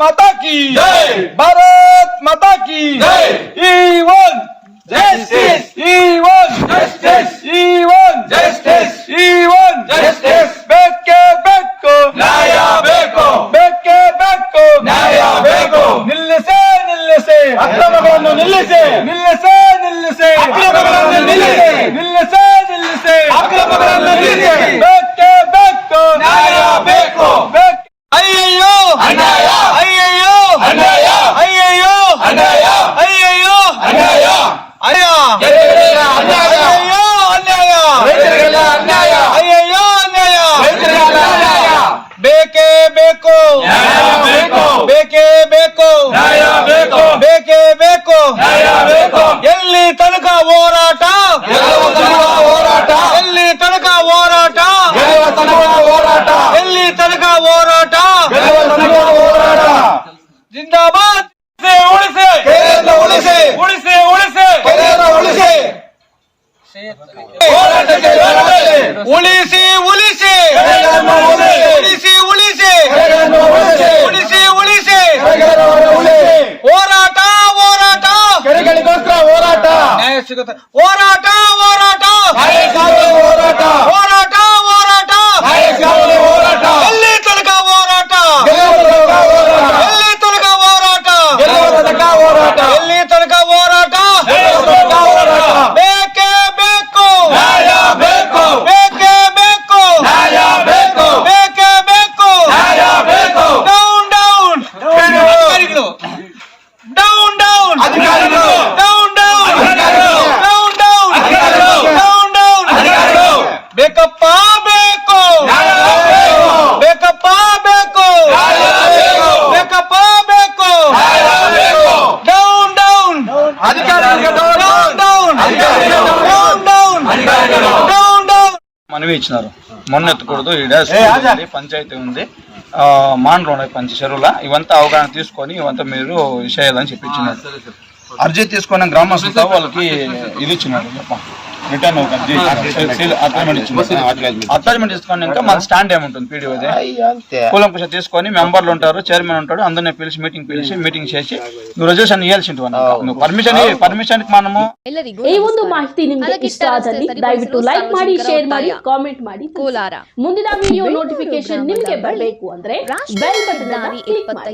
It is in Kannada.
ಮಾತಾ ಕಿ ಭಾರತ್ ಮಾತಾ ಕಿ. ಈ ಒನ್ Justice. ಈ ಒನ್ ಜಸ್ಟಿಸ್ ಈ ಒನ್ Justice. ಈ ಒನ್ Justice. ಬೇಕೇ ಬೇಕು ನ್ಯಾಯ ಬೇಕು ಬೇಕೇ ಬೇಕು ನ್ಯಾಯ ಬೇಕು ನಿಲ್ಲಿಸೇ ನಿಲ್ಲಿಸೇ ಅಕ್ರಮಗಳನ್ನು ನಿಲ್ಲಿಸಿ ನಿಲ್ಲಿಸೇ ನಿಲ್ಲಿಸೇ ಅಕ್ರಮಗಳನ್ನು. ನಿಲ್ಲಿಸೇ ನಿಲ್ಲಿಸೇ ಬೇಕೇ ಬೇಕು. ಬೇಕು. ಬೇಕೇ. ಬೇಕು ಎಲ್ಲಿ ತನಕ ಹೋರಾಟ. ಹೋರಾಟ. ಎಲ್ಲಿ ತನಕ ಹೋರಾಟ. ಹೋರಾಟ. ಎಲ್ಲಿ ತನಕ ಹೋರಾಟ. ಜಿಂದಾಬಾದ್. ಉಳಿಸಿ ಉಳಿಸಿ. ಉಳಿಸಿ. ಉಳಿಸಿ ಉಳಿಸಿ. ಉಳಿಸಿ. ಉಳಿಸಿ. ಉಳಿಸಿ. ಉಳಿಸಿ. ಉಳಿಸಿ. ಹೋರಾಟ ಹೋರಾಟ. ಕೆರೆಗಳಿಗೋಸ್ಕರ ಹೋರಾಟ. ನ್ಯಾಯ ಸಿಗುತ್ತೆ. ಹೋರಾಟ మనవి ఇచ్చినారు. మొన్న ఎత్తకూడదు ఈడ ఉంది, పంచాయతీ ఉంది. ఆ, మాండ్లు ఉన్నాయి పంచ చెరువుల. ఇవంతా అవగాహన తీసుకొని ఇవంతా మీరు చేయాలని చెప్పి ఇచ్చినారు. అర్జీ తీసుకున్న గ్రామస్తులతో వాళ్ళకి ఇది ఇచ్చినారు. రిటర్న్ ఒక అర్జీ అటాచ్మెంట్ ఇచ్చినారు అటాచ్మెంట్ తీసుకున్నాక మన స్టాండ్ ఏముంటుంది పీడిఓది కూలంకుశ తీసుకొని మెంబర్లు ఉంటారు చైర్మన్ ఉంటాడు అందరిని పిలిచి మీటింగ్ పిలిచి మీటింగ్ చేసి నువ్వు రిజర్వేషన్ ఇవ్వాల్సి నువ్వు పర్మిషన్ పర్మిషన్ మనము ಎಲ್ಲರಿಗೂ ಈ ಒಂದು ಮಾಹಿತಿ ನಿಮ್ಗೆ ಅದಕ್ಕೆ ಇಷ್ಟ ಆದಲ್ಲಿ ಸರಿಪಡಿಸಲು ದಯವಿಟ್ಟು ಲೈಕ್ ಮಾಡಿ ಸಾರ್ವಜನಿಕರ ಶೇರ್ ಮಾಡಿ ಒತ್ತಾಯ. ಕಾಮೆಂಟ್ ಮಾಡಿ ತಿಳಿಸಿ. ಕೋಲಾರ ಮುಂದಿನ ವಿಡಿಯೋ ಬೆಂಗಳೂರು ನೋಟಿಫಿಕೇಶನ್ ಗ್ರಾಮದ ನಿಮಗೆ ಬಳಿ ಬರಬೇಕು ಅಂದ್ರೆ ರಾಷ್ಟ್ರೀಯ ಬೆಲ್ ಬಟನ್ ಹೆದ್ದಾರಿ ಕ್ಲಿಕ್ ಮಾಡಿ